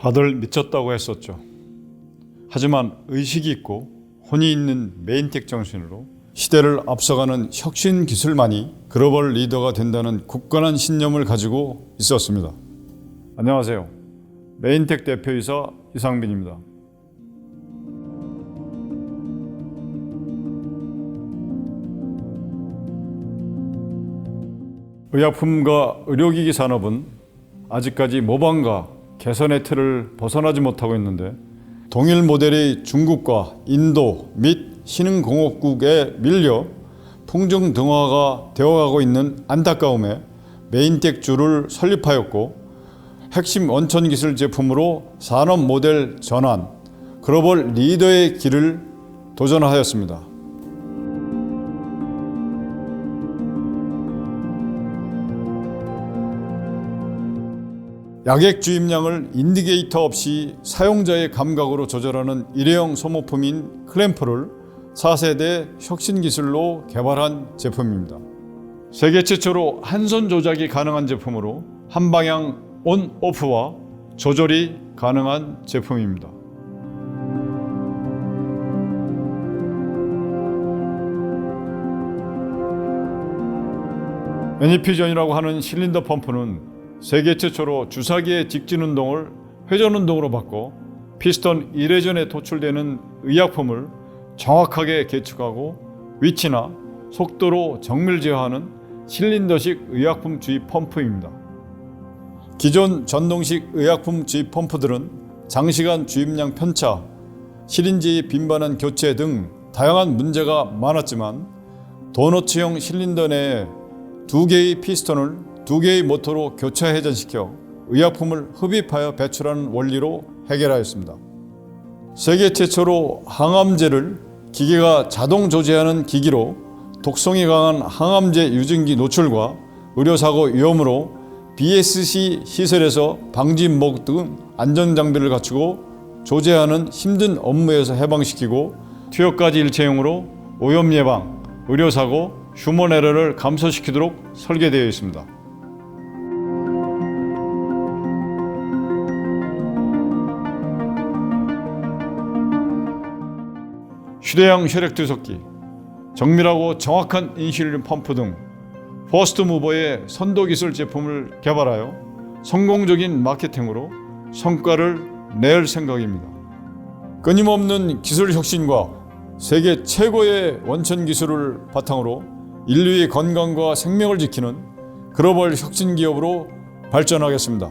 다들 미쳤다고 했었죠. 하지만 의식이 있고 혼이 있는 메인텍 정신으로 시대를 앞서가는 혁신 기술만이 글로벌 리더가 된다는 굳건한 신념을 가지고 있었습니다. 안녕하세요. 메인텍 대표이사 이상빈입니다. 의약품과 의료기기 산업은 아직까지 모방과 개선의 틀을 벗어나지 못하고 있는데 동일 모델이 중국과 인도 및 신흥공업국에 밀려 풍정등화가 되어가고 있는 안타까움에 메인텍주를 설립하였고 핵심 원천 기술 제품으로 산업 모델 전환, 글로벌 리더의 길을 도전하였습니다. 약액 주입량을 인디게이터 없이 사용자의 감각으로 조절하는 일회용 소모품인 클램프를 4세대 혁신 기술로 개발한 제품입니다. 세계 최초로 한 손 조작이 가능한 제품으로 한 방향 온 오프와 조절이 가능한 제품입니다. 매니피전이라고 하는 실린더 펌프는 세계 최초로 주사기의 직진 운동을 회전 운동으로 바꿔 피스톤 1회전에 도출되는 의약품을 정확하게 계측하고 위치나 속도로 정밀 제어하는 실린더식 의약품 주입 펌프입니다. 기존 전동식 의약품 주입 펌프들은 장시간 주입량 편차, 시린지 빈번한 교체 등 다양한 문제가 많았지만 도너츠형 실린더 내에 두 개의 피스톤을 두 개의 모터로 교차 회전시켜 의약품을 흡입하여 배출하는 원리로 해결하였습니다. 세계 최초로 항암제를 기계가 자동 조제하는 기기로 독성이 강한 항암제 유증기 노출과 의료사고 위험으로 BSC 시설에서 방진목 등 안전장비를 갖추고 조제하는 힘든 업무에서 해방시키고 투여까지 일체형으로 오염 예방, 의료사고, 휴먼 에러를 감소시키도록 설계되어 있습니다. 휴대용 혈액 투석기, 정밀하고 정확한 인슐린 펌프 등 퍼스트 무버의 선도 기술 제품을 개발하여 성공적인 마케팅으로 성과를 낼 생각입니다. 끊임없는 기술 혁신과 세계 최고의 원천 기술을 바탕으로 인류의 건강과 생명을 지키는 글로벌 혁신 기업으로 발전하겠습니다.